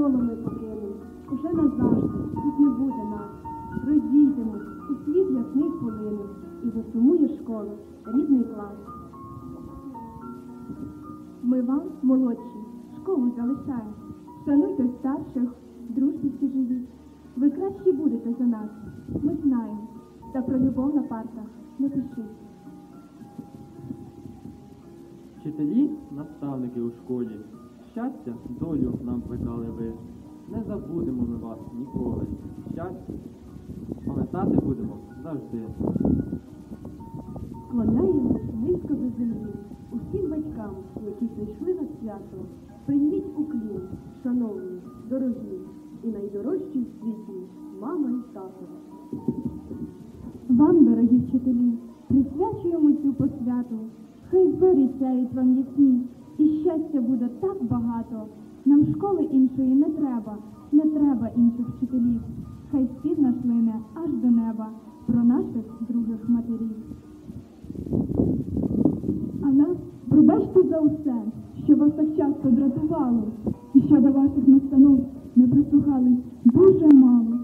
школу ми покинули, уже назавжди тут не буде нас. Розійдемо у світ ясних хвилини і засумує школу та рідний клас. Ми вам, молодші, школу залишаємо. Шануйте старших, дружбісті живіть. Ви краще будете за нас. Ми знаємо. Та про любов на партах не пишіть. Вчителі наставники у школі щастя, долю нам плекали ви. Не забудемо ми вас ніколи. Щастя, пам'ятати будемо завжди. Склоняємось низько до землі. Усім батькам, які прийшли на свято, прийміть уклін, шановні, дорогі і найдорожчі в світі мама і тато. Вам, дорогі вчителі, присвячуємо цю посвяту. Хай зорі сяють вам ясні, і щастя буде так багато. Нам школи іншої не треба, не треба інших вчителів. Хай спів наш лине аж до неба про наших других матерів. А нас пробачте за усе, що вас так часто дратувало, і що до ваших настанов ми прислухались дуже мало.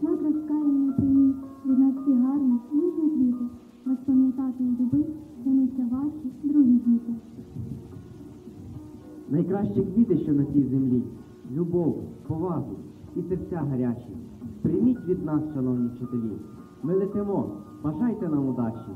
Знак розкаяння приніс від нас всі гарні, ніжні квіти. Вас пам'ятати і любити, тянуться ваші другі діти. Найкращі квіти, що на цій землі, любов, повагу і серця гарячі. Прийміть від нас, шановні вчителі. Ми летимо, бажайте нам удачі.